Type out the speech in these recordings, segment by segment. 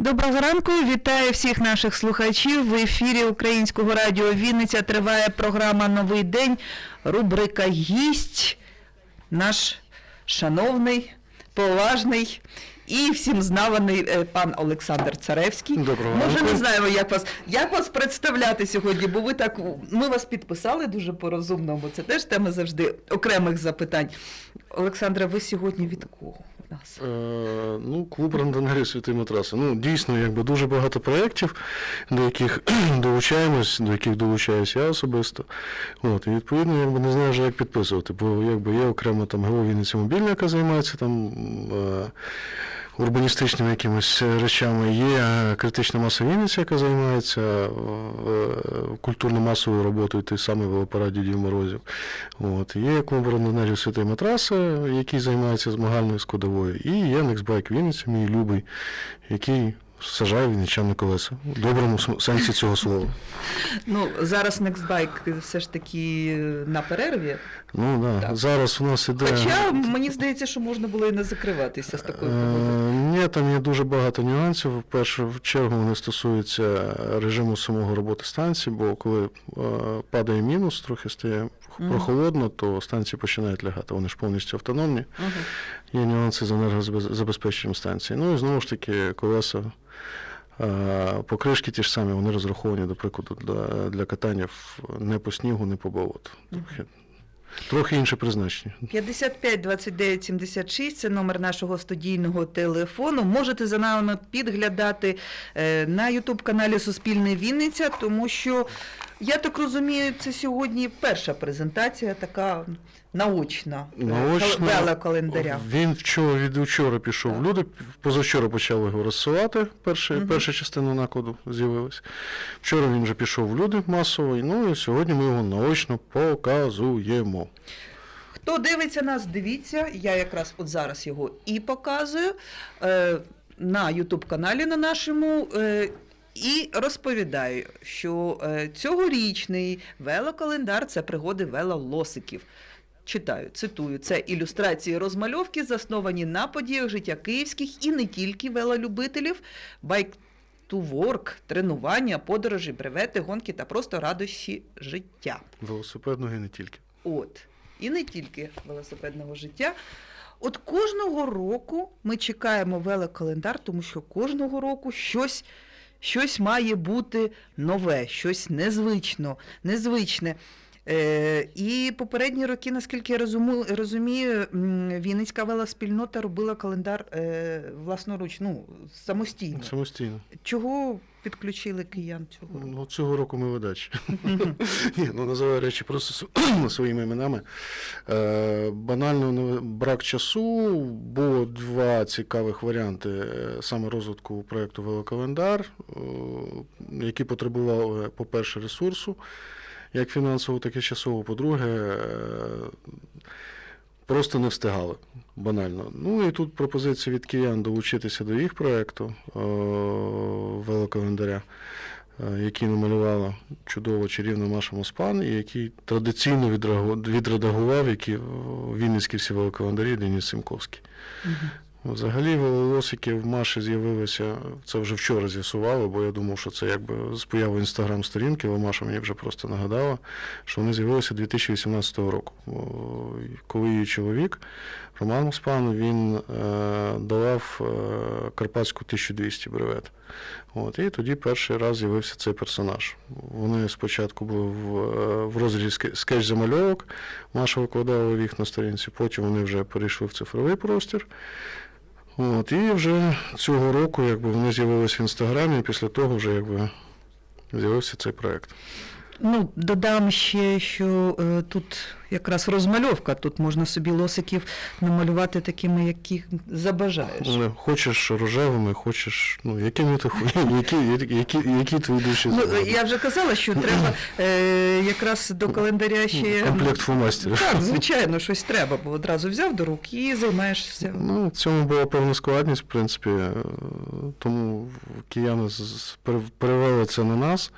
Доброго ранку, вітаю всіх наших слухачів. В ефірі Українського радіо Вінниця триває програма Новий день. Рубрика Гість. Наш шановний, поважний і всім знаваний е, пан Олександр Царевський. Доброго Ми вже не знаємо, як вас, як вас представляти сьогодні, бо ви так ми вас підписали дуже по-розумному. Це теж тема завжди окремих запитань. Олександре, ви сьогодні від кого нас? Е, ну, клуб рандонерів Святий Матраси. Ну, дійсно, якби дуже багато проєктів, до яких долучаємось, до яких долучаюсь я особисто. От, і відповідно, якби не знаю вже, як підписувати, бо якби є окремо там ГО мобільна, яка займається там. Е, Урбаністичними якимись речами є е, критична маса Вінниця, яка займається е, культурно-масовою роботою, той самий велопарад Дідів Морозів. От. Є клуб рандонерів Святий Матраси, який займається змагальною складовою, і є Нексбайк Вінниця, мій любий, який сажає вінничан на колеса. В доброму сенсі цього слова. Ну, зараз Nextbike все ж таки на перерві. Ну да. Так. Зараз у нас іде. Хоча мені здається, що можна було і не закриватися з такою погодою. Е, Ні, там є дуже багато нюансів. В першу чергу вони стосуються режиму самого роботи станції, бо коли е, падає мінус, трохи стає Мгм. прохолодно, то станції починають лягати. Вони ж повністю автономні. Мгм. Є нюанси з енергозабезпеченням станції. Ну і знову ж таки, колеса. Покришки ті ж самі, вони розраховані, до прикладу, для, для катання не по снігу, не по болоту. Трохи, трохи інше призначення. 55 29 76 – це номер нашого студійного телефону. Можете за нами підглядати е, на Ютуб-каналі Суспільне Вінниця, тому що, я так розумію, це сьогодні перша презентація, така наочна, Наочно. кал- велокалендаря. Він вчора від учора пішов Так. люди. Позавчора почали його розсилати. Перша, Мгм. перша частина накладу з'явилась. Вчора він вже пішов в люди масово, ну і сьогодні ми його наочно показуємо. Хто дивиться нас, дивіться. Я якраз от зараз його і показую е, на Ютуб-каналі на нашому. Е, і розповідаю, що е, цьогорічний велокалендар це пригоди велолосиків. Читаю, цитую, це ілюстрації розмальовки, засновані на подіях життя київських і не тільки велолюбителів, байк to work, тренування, подорожі, бревети, гонки та просто радощі життя. Велосипедного і не тільки. От. І не тільки велосипедного життя. От кожного року ми чекаємо велокалендар, тому що кожного року щось, щось має бути нове, щось незвично, незвичне. Е, і попередні роки, наскільки я розумію, Вінницька велоспільнота робила календар е, власноруч, ну, самостійно. Самостійно. Чого підключили киян цього року? Ну, цього року ми видачі. Ні, ну називаю речі просто своїми іменами. Е, банально не- брак часу. Було два цікавих варіанти саме розвитку проєкту Велокалендар, які потребували, по-перше, ресурсу, як фінансово, так і часово. По-друге, е, просто не встигали. Банально. Ну і тут пропозиція від киян долучитися до їх проєкту е, велокалендаря е, який намалювала чудово чарівна Маша Моспан, і який традиційно відредагував, які вінницькі всі велокалендарі Деніс Симковський. Мгм. Взагалі, велосики в Маші з'явилися, це вже вчора з'ясували, бо я думав, що це якби з появи інстаграм-сторінки, але Маша мені вже просто нагадала, що вони з'явилися 2018 року. Коли її чоловік, Роман Моспан, він е, давав е, Карпатську 1200 бревет. От, і тоді перший раз з'явився цей персонаж. Вони спочатку були в, е, в розрізі скетч-замальовок, Маша викладала їх на сторінці, потім вони вже перейшли в цифровий простір. От, і вже цього року якби, вони з'явилися в інстаграмі, і після того вже якби, з'явився цей проєкт. Ну, додам ще, що е, тут якраз розмальовка, тут можна собі лосиків намалювати такими, які забажаєш. Ну, Хочеш рожевими, хочеш, ну, якими ти хо- які, які, які, які твої душі Ну, я вже казала, що треба е, якраз до календаря ще. Комплект фломастерів. Так, звичайно, щось треба, бо одразу взяв до рук і займаєшся. Ну, в цьому була певна складність, в принципі, е, тому кияни з- з- пере- перевели це на нас.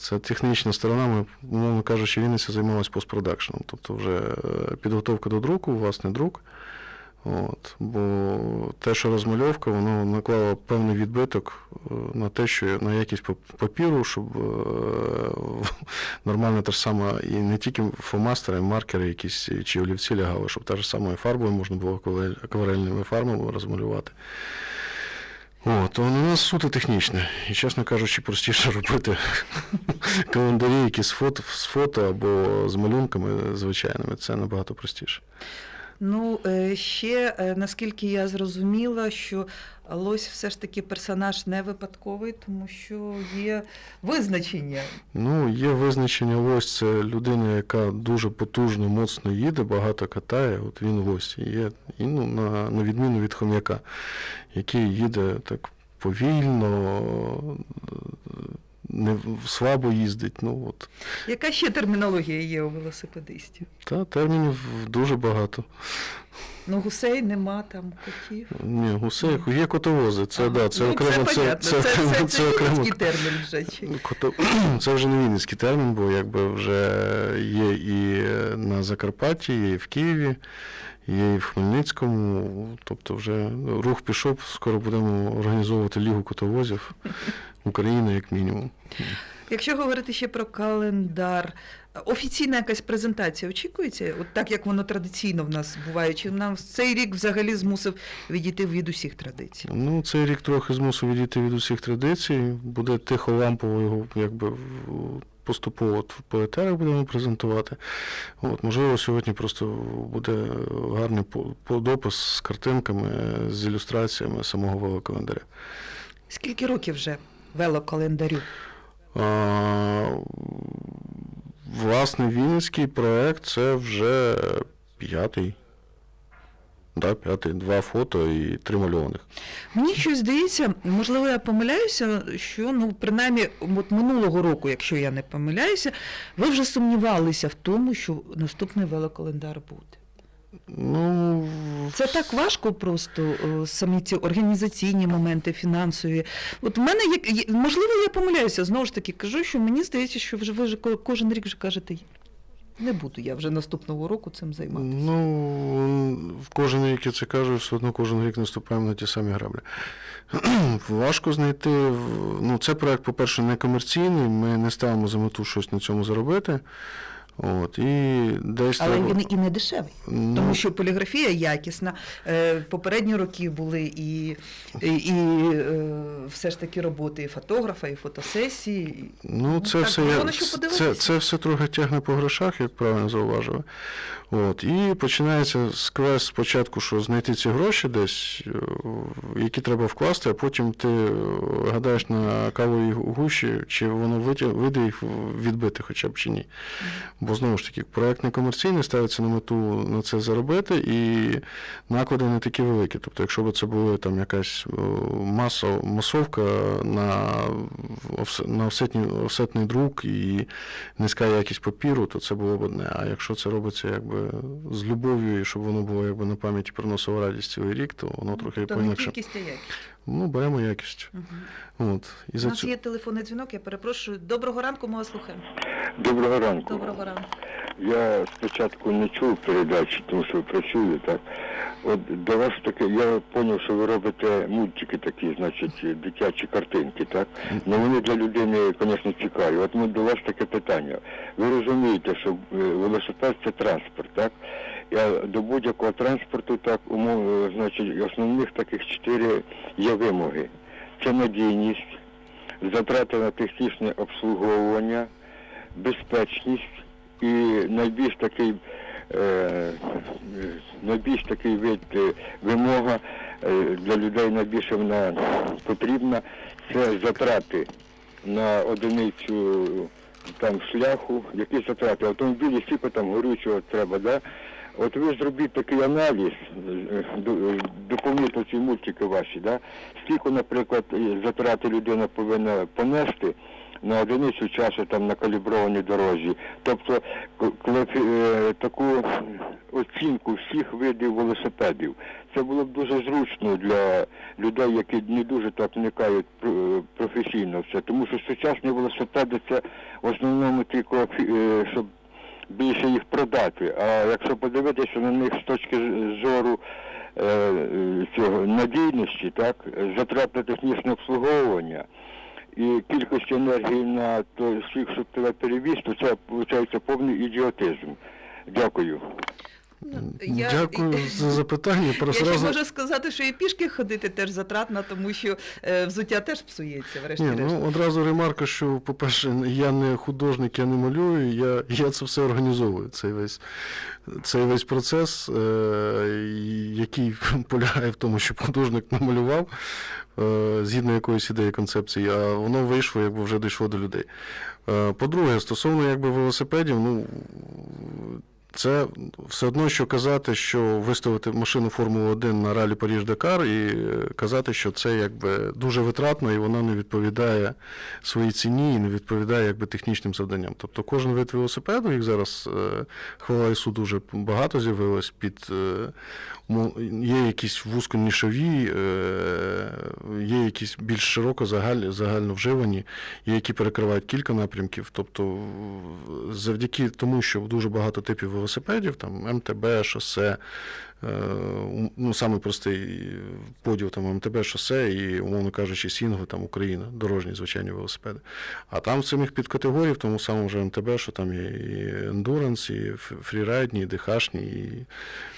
Це технічна сторона, ми, умовно кажучи, Вінниця займалася постпродакшеном. Тобто вже е, підготовка до друку, власне, друк. От, бо те, що розмальовка, воно наклало певний відбиток е, на те, що на якість папіру, щоб е, нормально та ж сама, і не тільки фломастери, маркери якісь чи олівці лягали, щоб та ж самою фарбою можна було акварельними фарбами розмалювати. От, то на нас суто технічне. І, чесно кажучи, простіше робити календарі, які з фото, з фото або з малюнками звичайними. Це набагато простіше. Ну, е, ще е, наскільки я зрозуміла, що Лось все ж таки персонаж не випадковий, тому що є визначення. Ну, є визначення ось це людина, яка дуже потужно, моцно їде, багато катає. От він ось є. І ну, на, на відміну від хом'яка, який їде так повільно, не в- слабо їздить. Ну, от. Яка ще термінологія є у велосипедистів? Та термінів дуже багато. Ну, гусей нема там котів. Ні, гусей, є котовози. Це, Ага. да, це ну, окремо. це, Це, це, це, це, це, це окремо. термін вже. чи- Кото... Це вже не вінницький термін, бо якби вже є і на Закарпатті, є і в Києві, є і в Хмельницькому. Тобто вже рух пішов, скоро будемо організовувати лігу котовозів. Україна як мінімум. Якщо говорити ще про календар, офіційна якась презентація очікується, от так як воно традиційно в нас буває, чи нам цей рік взагалі змусив відійти від усіх традицій? Ну, цей рік трохи змусив відійти від усіх традицій. Буде тихо лампово його якби поступово от по етерах будемо презентувати. От, можливо, сьогодні просто буде гарний подопис з картинками, з ілюстраціями самого велокалендаря. Скільки років вже велокалендарю? А, власне, Вінницький проект це вже п'ятий. Да, п'ятий, два фото і три мальованих. Мені щось здається, можливо, я помиляюся, що ну принаймні от минулого року, якщо я не помиляюся, ви вже сумнівалися в тому, що наступний велокалендар буде. Ну, Це так важко просто е, самі ці організаційні моменти, фінансові. От в мене є, можливо, я помиляюся, знову ж таки кажу, що мені здається, що вже ви вже кожен рік вже кажете, не буду я вже наступного року цим займатися. Ну, в кожен рік я це кажу, все одно кожен рік наступаємо на ті самі граблі. Важко знайти. Ну, це проект, по-перше, не комерційний, ми не ставимо за мету щось на цьому заробити. От, і десь Але треба- він і не дешевий. Ну, Тому що поліграфія якісна. Е, Попередні роки були і, і, і е, все ж таки роботи і фотографа, і фотосесії. Ну, це так, все, я, це, це все трохи тягне по грошах, як правильно зауважили. От, і починається з квест спочатку, що знайти ці гроші десь, е, які треба вкласти, а потім ти гадаєш на кавовій гущі, чи воно вийде їх відбити хоча б чи ні. Бо знову ж таки, проект не комерційний, ставиться на мету на це заробити, і наклади не такі великі. Тобто, якщо б це була там якась е, масо, масовка на, на офсетні, офсетний друк і низька якість папіру, то це було б одне. А якщо це робиться якби з любов'ю, і щоб воно було якби на пам'яті приносило радість цілий рік, то воно трохи То не поінакше. кількість, а якість. Ну, беремо якість. Угу. От. І У нас цю... є телефонний дзвінок, я перепрошую. Доброго ранку, ми вас слухаємо. Доброго ранку. Доброго ранку. Я спочатку не чув передачі, тому що працюю так. От до вас таке, я зрозумів, що ви робите мультики такі, значить, дитячі картинки, так? Ну вони для людини, звісно, цікаві. От ми до вас таке питання. Ви розумієте, що е, велосипед це транспорт, так? До будь-якого транспорту, так, умов, е, значить, основних таких чотири є вимоги. Це надійність, затрати на технічне обслуговування, безпечність і найбільш такий е, найбільш такий вид е, вимога для людей найбільше вона потрібна це затрати на одиницю там шляху, які затрати. Автомобілі стільки там горючого треба, да? От ви зробіть такий аналіз, е, е, доповніть ці мультики ваші, да? скільки, наприклад, е, затрати людина повинна понести на одиницю часу там на каліброваній дорозі. Тобто коли е, таку оцінку всіх видів велосипедів. Це було б дуже зручно для людей, які не дуже так вникають професійно в це. Тому що сучасні велосипеди це в основному тільки е, щоб більше їх продати. А якщо подивитися на них з точки зору е, цього надійності, так, затрат на технічне обслуговування і кількості енергії на той всіх, щоб тебе перевіз, то це виходить повний ідіотизм. Дякую. Я- Дякую за запитання. Я ще разом- можу сказати, що і пішки ходити теж затратно, тому що е, взуття теж псується, врешті-решт. ну одразу ремарка, що, по-перше, я не художник, я не малюю, я, я це все організовую. Цей весь, цей весь процес, е, який полягає в тому, щоб художник намалював е, згідно якоїсь ідеї концепції, а воно вийшло, якби вже дійшло до людей. Е, по-друге, стосовно якби велосипедів, ну. Це все одно, що казати, що виставити машину Формули 1 на ралі Паріж-Дакар і е, казати, що це якби дуже витратно і вона не відповідає своїй ціні і не відповідає якби технічним завданням. Тобто кожен вид велосипеду, їх зараз е, хвала Ісу дуже багато з'явилось під е, є якісь вузьконішові, є якісь більш широко загаль, загально вживані, є які перекривають кілька напрямків. Тобто, завдяки тому, що дуже багато типів велосипедів, там МТБ, шосе, е, ну, самий простий поділ там МТБ, шосе і, умовно кажучи, сінгли, там Україна, дорожні звичайні велосипеди. А там в самих підкатегорій, в тому самому вже МТБ, що там є і ендуранс, і фрірайдні, і дихашні, і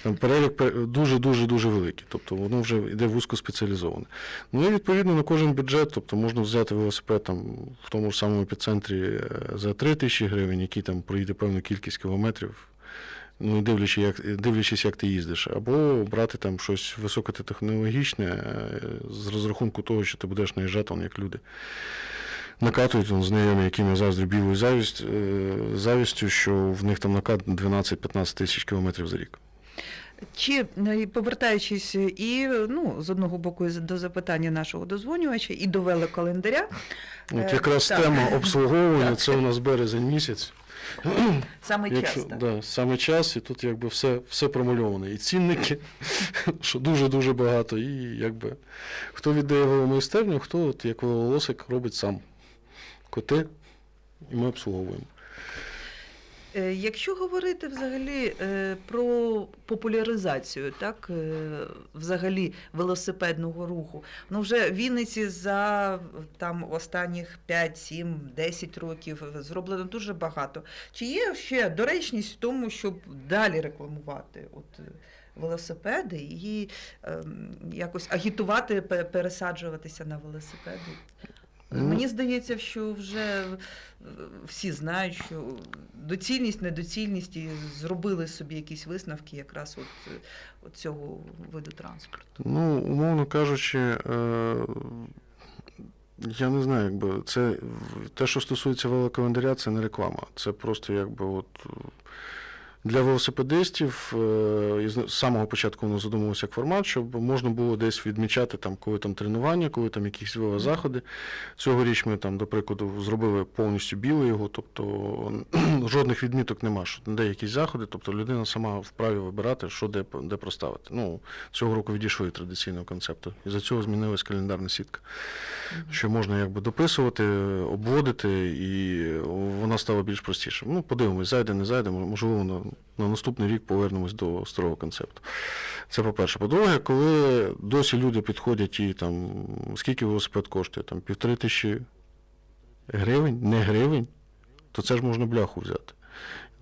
там перелік дуже-дуже дуже великий. Тобто воно вже йде вузько спеціалізоване. Ну і відповідно на кожен бюджет, тобто можна взяти велосипед там в тому ж самому епіцентрі е, за 3 тисячі гривень, який там проїде певну кількість кілометрів. Ну, дивлячись, як, дивлячись, як ти їздиш, або брати там щось високотехнологічне е, з розрахунку того, що ти будеш наїжджати, як люди. Накатують он, знайомі, яким я заздрю білою завість, е, завістю, що в них там накат 12-15 тисяч кілометрів за рік. Чи е, повертаючись і ну з одного боку до запитання нашого дозвонювача і до велокалендаря, От якраз так. тема обслуговування, Так. це у нас березень місяць. саме Якщо, часто. да, саме час, і тут якби все, все промальовано. І цінники, що дуже-дуже багато, і якби хто віддає веломайстерню, хто от, як волосик, робить сам. Коти, і ми обслуговуємо. Е, Якщо говорити взагалі е, про популяризацію, так е, взагалі велосипедного руху, ну вже в Вінниці за там останніх 5, 7, 10 років зроблено дуже багато. Чи є ще доречність в тому, щоб далі рекламувати от велосипеди і ем, якось агітувати пе- пересаджуватися на велосипеди? Мені здається, що вже всі знають, що доцільність, недоцільність і зробили собі якісь висновки якраз от, от цього виду транспорту. Ну, умовно кажучи, е, я не знаю, якби це те, що стосується велокалендаря, це не реклама. Це просто якби от. Для велосипедистів е, з самого початку воно задумувалося як формат, щоб можна було десь відмічати, там, коли там тренування, коли там якісь велозаходи. Цьогоріч ми там, до прикладу, зробили повністю білий його, тобто жодних відміток нема, що де якісь заходи, тобто людина сама вправі вибирати, що де, де проставити. Ну, цього року відійшли від традиційного концепту. І за цього змінилась календарна сітка, що можна якби дописувати, обводити, і вона стала більш простіше. Ну, подивимось, зайде, не зайде, можливо, на, на наступний рік повернемось до старого концепту. Це по-перше. По-друге, коли досі люди підходять і там, скільки велосипед коштує? Там півтори тисячі гривень, не гривень, то це ж можна бляху взяти.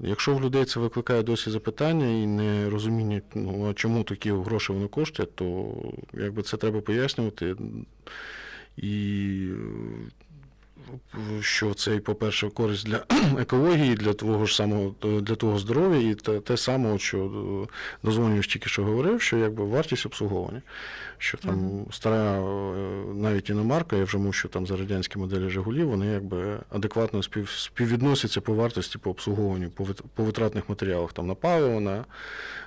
Якщо в людей це викликає досі запитання і не розуміння, ну, чому такі гроші воно коштує, то якби це треба пояснювати. І що це, по-перше, користь для екології, для твого ж самого для того здоров'я, і те, те саме, що е, дозвонювач тільки що говорив, що якби вартість обслуговування. Що там Мгм. стара е, навіть іномарка, я вже мовчу там за радянські моделі Жигулів, вони якби адекватно спів, співвідносяться по вартості по обслуговуванню, по, вит- по витратних матеріалах, там на паливо, на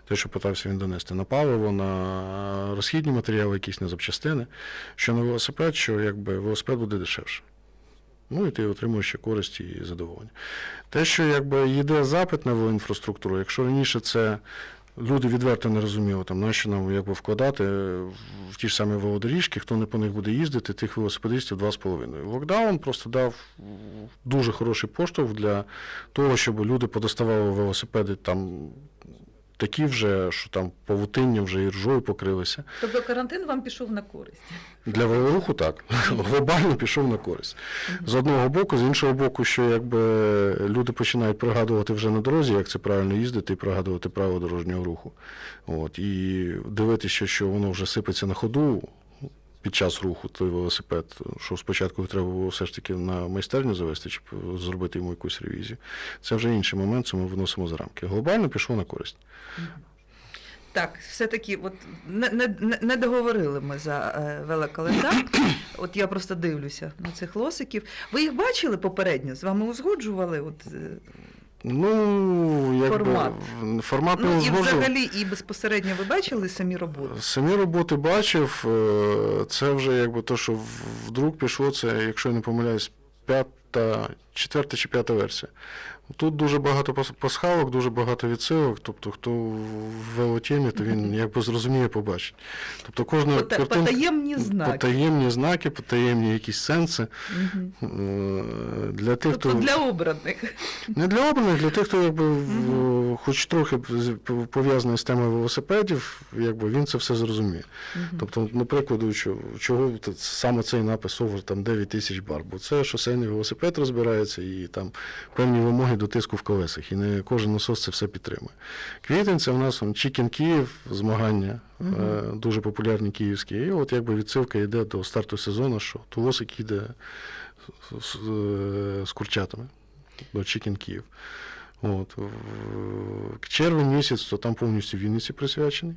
те, що питався він донести, на паливо, на розхідні матеріали, якісь на запчастини, що на велосипед, що якби велосипед буде дешевше. Ну і ти отримуєш ще користь і задоволення. Те, що якби йде запит на велоінфраструктуру, якщо раніше це люди відверто не розуміли, там, нащо нам якби, вкладати в ті ж самі велодоріжки, хто не по них буде їздити, тих велосипедистів 2,5. Локдаун просто дав дуже хороший поштовх для того, щоб люди подоставали велосипеди там такі вже, що там павутинням вже і ржою покрилися. Тобто карантин вам пішов на користь. Для велоруху так. Глобально пішов на користь. З одного боку, з іншого боку, що якби люди починають пригадувати вже на дорозі, як це правильно їздити, і пригадувати правила дорожнього руху. От, і дивитися, що воно вже сипеться на ходу під час руху, той велосипед, що спочатку треба було все ж таки на майстерню завести, чи зробити йому якусь ревізію. Це вже інший момент, це ми виносимо за рамки. Глобально пішло на користь. Так, все-таки, от не, не, не- не договорили ми за е, велокалендар. От я просто дивлюся на цих лосиків. Ви їх бачили попередньо? З вами узгоджували? От, е, Ну, якби Формат. формат не ну і зможу. взагалі, і безпосередньо ви бачили самі роботи? Самі роботи бачив. е, Це вже якби то, що вдруг пішло, це, якщо я не помиляюсь, п'ята, четверта чи п'ята версія. Тут дуже багато пасхалок, дуже багато відсилок. Тобто, хто в велотемі, то він якби зрозуміє, побачить. Тобто кожна Пота- картинка- Потаємні знаки. Потаємні знаки, потаємні якісь сенси. Е, Для тих, Тобто хто для обраних. не для обраних, для тих, хто якби в- хоч трохи пов'язаний з темою велосипедів, якби він це все зрозуміє. Мгм. Тобто, прикладу, що, чого саме цей напис over там 9 тисяч бар, бо це шосейний велосипед розбирається і там певні вимоги до тиску в колесах, і не кожен насос це все підтримує. Квітень це в нас он, Chicken Київ, змагання, е, дуже популярні київські. І от якби відсилка йде до старту сезону, що Тулосик йде з, з, е, з курчатами до Chicken Київ. От. в- Червень місяць, то там повністю Вінниці присвячений.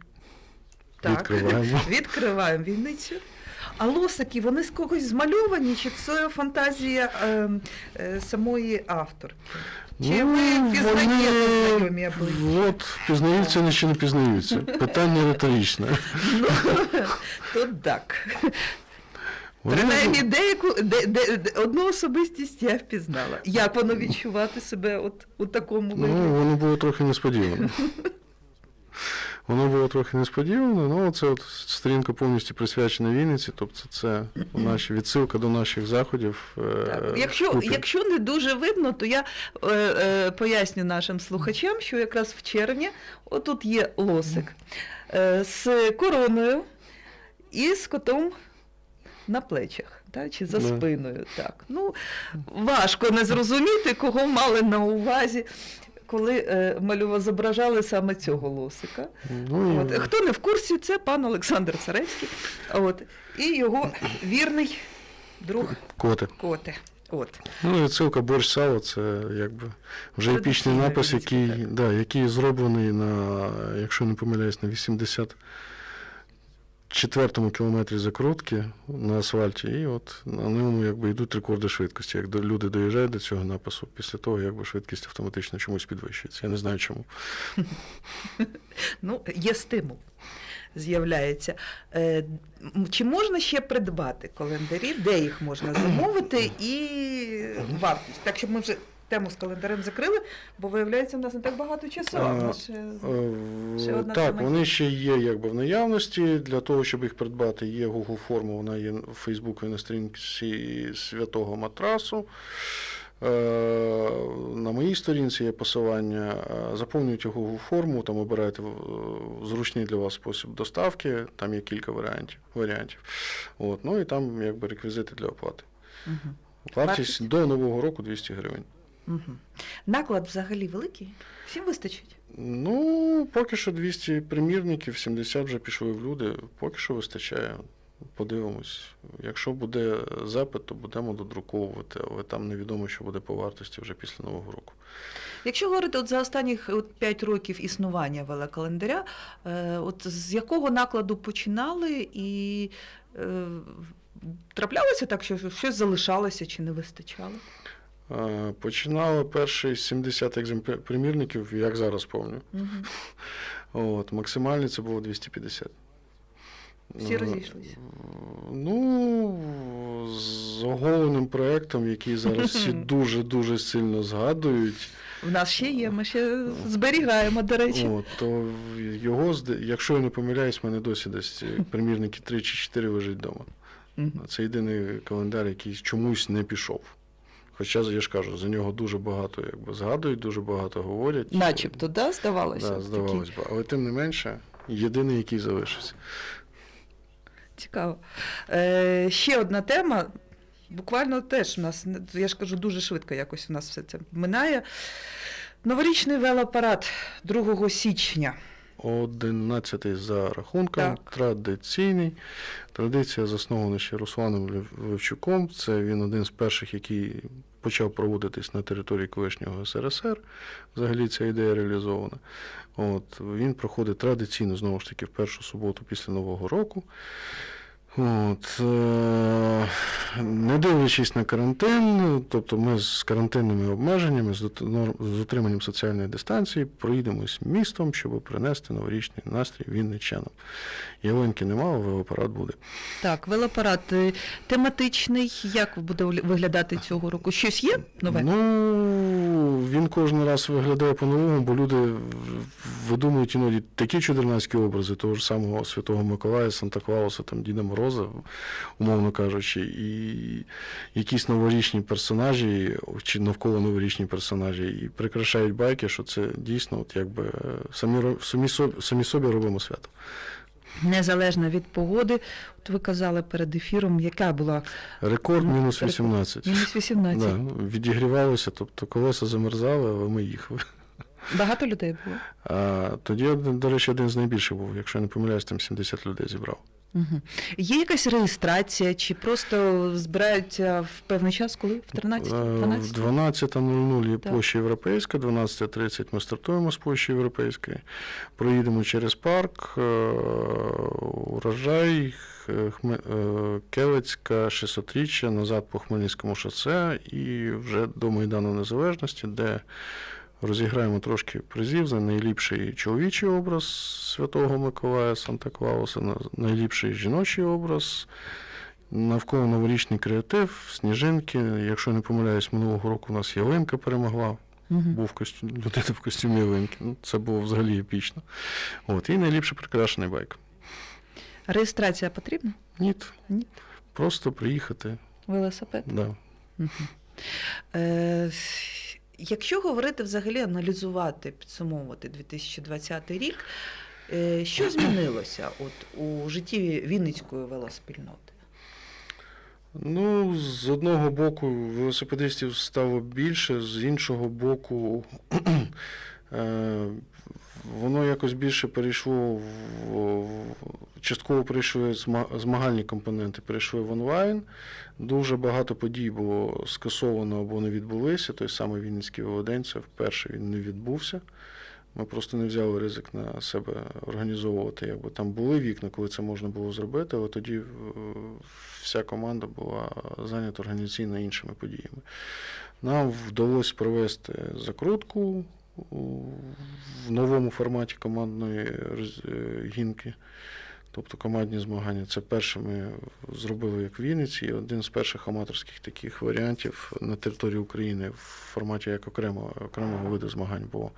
Так. Відкриваємо. Відкриваємо Вінницю. А лосики, вони з когось змальовані, чи це фантазія е, е, самої авторки? Чи ви пізнаєте знайомі обличчя? От, пізнаються вони чи не пізнаються. Питання риторичне. Ну, то так. Принаймні, деяку де, де, де- одну особистість я впізнала. Як воно відчувати себе от у такому Ну, воно було трохи несподівано. Воно було трохи несподівано, ну це от сторінка повністю присвячена Вінниці, тобто це наші відсилка до наших заходів. е, Так. Якщо, вкупі. якщо не дуже видно, то я е, е, поясню нашим слухачам, що якраз в червні отут є лосик е, з короною і з котом на плечах. Та, чи за спиною. Так. Ну, важко не зрозуміти, кого мали на увазі, коли е, малюва зображали саме цього лосика. Ну, От. Хто не в курсі, це пан Олександр Царевський. От. І його вірний друг Коти. Коте. От. Ну, і відсилка борщ сало, це якби вже епічний напис, який, да, який зроблений на, якщо не помиляюсь, на 84-му кілометрі закрутки на асфальті, і от на ньому якби йдуть рекорди швидкості. Як люди доїжджають до цього напису, після того якби швидкість автоматично чомусь підвищується. Я не знаю чому. Ну, є стимул. З'являється. Е, чи можна ще придбати календарі, де їх можна замовити, і вартість? Так, щоб ми вже тему з календарем закрили, бо виявляється, у нас не так багато часу. а ще- Е, Ще одна Так, тема вони ще є якби в наявності. Для того, щоб їх придбати, є Google форма, вона є в Фейсбуку і на сторінці святого матрасу. Е, На моїй сторінці є посилання. Е, Заповнюйте Google форму, там обираєте е, зручний для вас спосіб доставки, там є кілька варіантів. варіантів. От, ну і там якби реквізити для оплати. Мгм. Вартість Вартість? до Нового року 200 гривень. Мгм. Наклад взагалі великий? Всім вистачить? Ну, поки що 200 примірників, 70 вже пішли в люди. Поки що вистачає. Подивимось. Якщо буде запит, то будемо додруковувати, але там невідомо, що буде по вартості вже після Нового року. Якщо говорити от за останніх от 5 років існування велокалендаря, е, от з якого накладу починали і е, траплялося так, що щось залишалося чи не вистачало? Е, Починали перші 70 екземпля- примірників, як зараз пам'ятаю. Мгм. От, максимальний це було 250. Всі Е, розійшлися. Ну, з оголеним проєктом, який зараз всі дуже-дуже сильно згадують. В нас ще є, ми ще зберігаємо, до речі. От, то його, якщо я не помиляюсь, в мене досі десь примірники 3 чи 4 лежить вдома. Це єдиний календар, який чомусь не пішов. Хоча я ж кажу, за нього дуже багато якби згадують, дуже багато говорять. Начебто, да, здавалося? Да, здавалось би. Але тим не менше, єдиний, який залишився. Цікаво. Е, ще одна тема. Буквально теж у нас, я ж кажу, дуже швидко якось у нас все це минає. Новорічний велопарад 2 січня. 11 за рахунком, Так. традиційний. Традиція заснована ще Русланом Лев- Левчуком. Це він один з перших, який почав проводитись на території колишнього СРСР. Взагалі ця ідея реалізована. От, він проходить традиційно, знову ж таки, в першу суботу після Нового року. От, е, не дивлячись на карантин, тобто ми з карантинними обмеженнями, з дотриманням соціальної дистанції проїдемось містом, щоб принести новорічний настрій вінничанам. Ялинки немає, велопарад буде. Так, велопарад е, тематичний. Як буде виглядати цього року? Щось є нове? Ну, він кожен раз виглядає по-новому, бо люди видумують іноді такі чудернацькі образи того ж самого Святого Миколая, Санта Клауса, там, Діда Мороза, умовно кажучи, і якісь новорічні персонажі, чи навколо новорічні персонажі, і прикрашають байки, що це дійсно, от якби е, самі, самі, собі, самі собі робимо свято. Незалежно від погоди. От ви казали перед ефіром, яка була Рекорд Ну, мінус 18. мінус 18. Да, відігрівалося, тобто колеса замерзали, але ми їхали. Багато людей було. А тоді, до речі, один з найбільших був, якщо я не помиляюсь, там 70 людей зібрав. Угу. Є якась реєстрація, чи просто збираються в певний час, коли? В 13 Е, В 12 12.00 є площа Європейська, 12.30 ми стартуємо з площі Європейської, проїдемо через парк, е, урожай, Х- Хме- е, Келецька, 600-річчя, назад по Хмельницькому шосе і вже до Майдану Незалежності, де розіграємо трошки призів за найліпший чоловічий образ Святого Миколая Санта Клауса, найліпший жіночий образ. Навколо новорічний креатив, сніжинки. Якщо не помиляюсь, минулого року у нас ялинка перемогла. Угу. Був костюм, людина в костюмі ялинки. Ну, це було взагалі епічно. От, і найліпше прикрашений байк. Реєстрація потрібна? Ні. Ні. Просто приїхати. Велосипед? Да. Угу. Е, якщо говорити взагалі, аналізувати, підсумовувати 2020 рік, е, що змінилося от, у житті Вінницької велоспільноти? Ну, з одного боку, велосипедистів стало більше, з іншого боку, е, воно якось більше перейшло в, в- частково перейшли змагальні компоненти, перейшли в онлайн. Дуже багато подій було скасовано або не відбулися. Той самий Вінницький велодень, це вперше він не відбувся. Ми просто не взяли ризик на себе організовувати. Якби там були вікна, коли це можна було зробити, але тоді е, вся команда була зайнята організаційно іншими подіями. Нам вдалося провести закрутку в новому форматі командної е, гінки. Тобто командні змагання. Це перше ми зробили як в Вінниці, і один з перших аматорських таких варіантів на території України в форматі як окремо, окремого виду змагань було.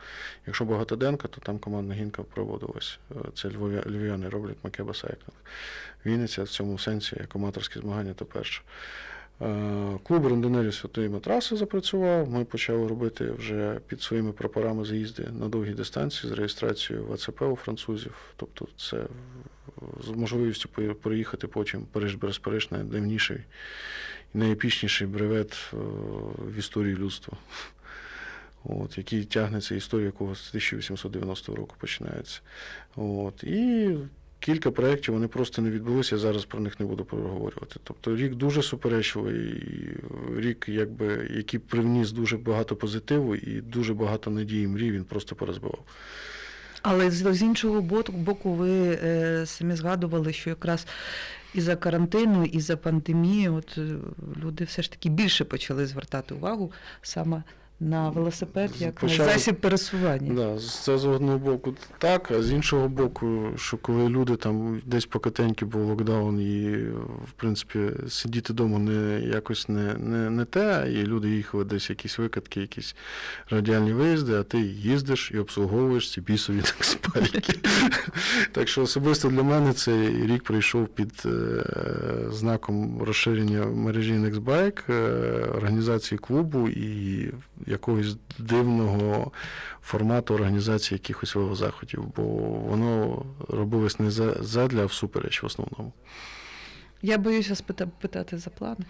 Якщо багатоденка, то там командна гінка проводилась. Це львов'я- львів'яни роблять Макеба сайклінг. Вінниця в цьому сенсі як аматорські змагання, то перше. Е, Клуб рандонерів Святої Матраси запрацював. Ми почали робити вже під своїми прапорами заїзди на довгі дистанції з реєстрацією в АЦП у французів. Тобто це з можливістю переїхати потім Париж без найдавніший і найепічніший бревет е, в історії людства. От, який тягнеться історія якого з 1890 року починається. От, і кілька проєктів вони просто не відбулися, я зараз про них не буду проговорювати. Тобто рік дуже суперечливий, рік, якби, який привніс дуже багато позитиву і дуже багато надії мрій, він просто порозбивав. Але з, іншого боку, боку ви е, самі згадували, що якраз і за карантину, і за пандемії, от е, люди все ж таки більше почали звертати увагу саме на велосипед як Почали- на засіб пересування. Да, це з одного боку так, а з іншого боку, що коли люди там десь покатеньки був локдаун, і в принципі сидіти вдома не якось не, не, не те, і люди їхали десь якісь викатки, якісь радіальні виїзди, а ти їздиш і обслуговуєш ці бісові так спальники. Так що особисто для мене цей рік прийшов під е, знаком розширення мережі Nextbike, е, організації клубу і якогось дивного формату організації якихось заходів, бо воно робилось не задля, а всупереч в основному. Я боюся питати за плани.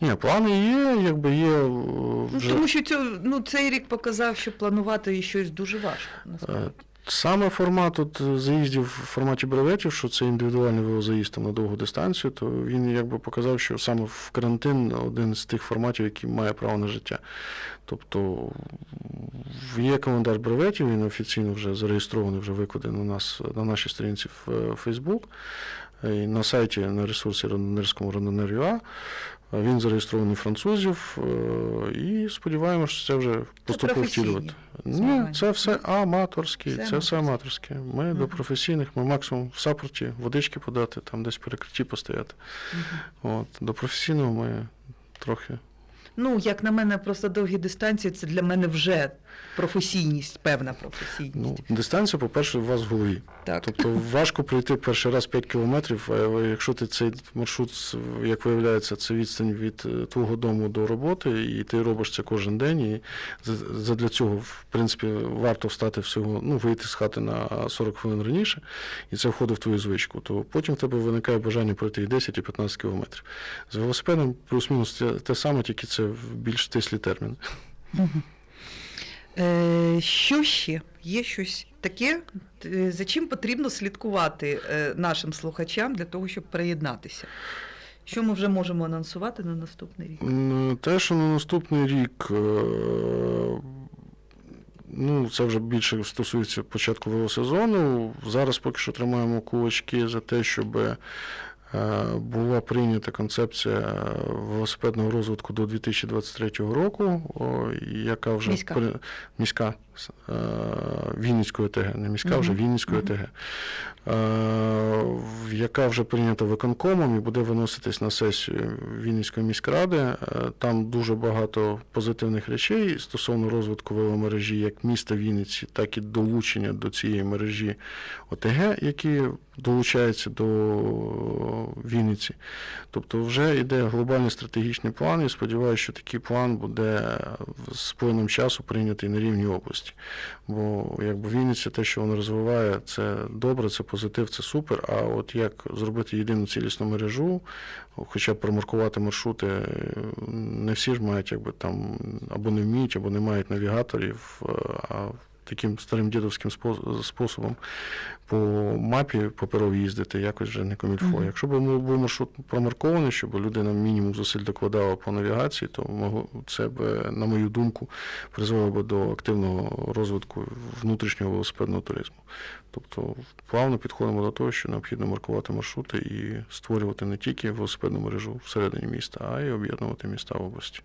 Ні, плани є, якби є Вже... Ну, тому що цю, ну, цей рік показав, що планувати щось дуже важко. насправді. Е, Саме формат от е, заїздів в форматі бреветів, що це індивідуальний велозаїзд там, на довгу дистанцію, то він якби показав, що саме в карантин один з тих форматів, який має право на життя. Тобто є календар бреветів, він офіційно вже зареєстрований, вже викладений у нас на нашій сторінці в е, Facebook, е, і на сайті на ресурсі Рононерському Рононер.ua. Е, Він зареєстрований французів, е, і сподіваємося, що це вже поступово втілювати. Ні, це все аматорське, Все це все аматорське. Ми до професійних, ми максимум в сапорті водички подати, там десь перекритті постояти. Мгм. От. До професійного ми трохи. Ну, як на мене, просто довгі дистанції це для мене вже професійність, певна професійність. Ну, дистанція, по-перше, у вас в голові. Так. Тобто важко пройти перший раз 5 кілометрів, а якщо ти цей маршрут, як виявляється, це відстань від е, твого дому до роботи, і ти робиш це кожен день, і за- задля цього, в принципі, варто встати всього, ну, вийти з хати на 40 хвилин раніше, і це входить в твою звичку, то потім в тебе виникає бажання пройти і 10, і 15 кілометрів. З велосипедом плюс-мінус те, те саме, тільки це в більш стислі терміни. Е, що ще? Є щось таке, е, за чим потрібно слідкувати е, нашим слухачам для того, щоб приєднатися? Що ми вже можемо анонсувати на наступний рік? Те, що на наступний рік, ну, це вже більше стосується початку велосезону. Зараз поки що тримаємо кулачки за те, щоб була прийнята концепція велосипедного розвитку до 2023 року, яка вже Міська. при- міська е, Вінницької ОТГ, не міська, вже Вінницької. ОТГ, е, яка вже прийнята виконкомом і буде виноситись на сесію Вінницької міськради. Е, Там дуже багато позитивних речей стосовно розвитку веломережі як міста Вінниці, так і долучення до цієї мережі ОТГ, які долучаються до Вінниці. Тобто вже йде глобальний стратегічний план, і сподіваюся, що такий план буде з плином часу прийнятий на рівні області. Бо якби Вінниця, те, що вона розвиває, це добре, це позитив, це супер. А от як зробити єдину цілісну мережу, хоча б промаркувати маршрути, не всі ж мають якби там або не вміють, або не мають навігаторів. А таким старим дідовським способом по мапі паперові їздити якось вже не комільфо. Мгм. Якщо б був маршрут промаркований, щоб людина мінімум зусиль докладала по навігації, то це б, на мою думку, призвело б до активного розвитку внутрішнього велосипедного туризму. Тобто плавно підходимо до того, що необхідно маркувати маршрути і створювати не тільки велосипедну мережу всередині міста, а й об'єднувати міста в області.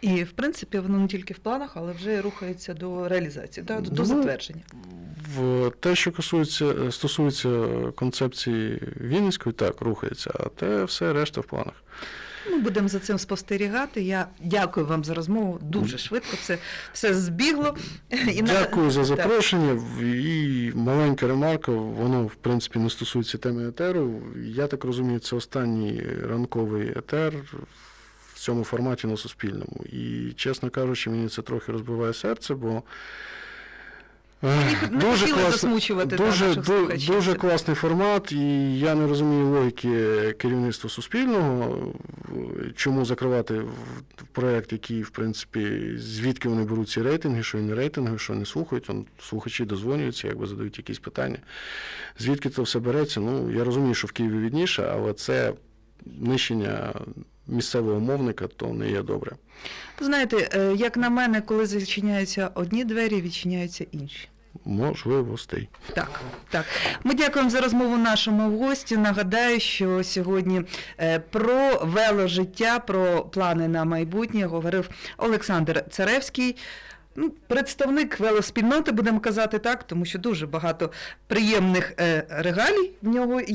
І в принципі воно не тільки в планах, але вже рухається до реалізації, да, до Ну, затвердження. В те, що стосується, стосується концепції Вінницької, так, рухається, а те все решта в планах. Ми будемо за цим спостерігати. Я дякую вам за розмову. Дуже швидко все, все збігло. І Дякую за Так. запрошення. І маленька ремарка, воно в принципі не стосується теми етеру. Я так розумію, це останній ранковий етер в цьому форматі на Суспільному. І, чесно кажучи, мені це трохи розбиває серце, бо. ех, не хотіли засмучувати, дуже, наших дуже класний формат, і я не розумію логіки керівництва Суспільного, чому закривати в який, в принципі, звідки вони беруть ці рейтинги, що не рейтинги, що не слухають, он, слухачі дозвонюються, якби задають якісь питання. Звідки це все береться? Ну, я розумію, що в Києві відніше, але це нищення місцевого мовника, то не є добре. Знаєте, е, як на мене, коли зачиняються одні двері, відчиняються інші. можливостей. Так, так. Ми дякуємо за розмову нашому гості. Нагадаю, що сьогодні е, про веложиття, про плани на майбутнє говорив Олександр Царевський. Ну, представник велоспільноти, будемо казати так, тому що дуже багато приємних е, регалій в нього є.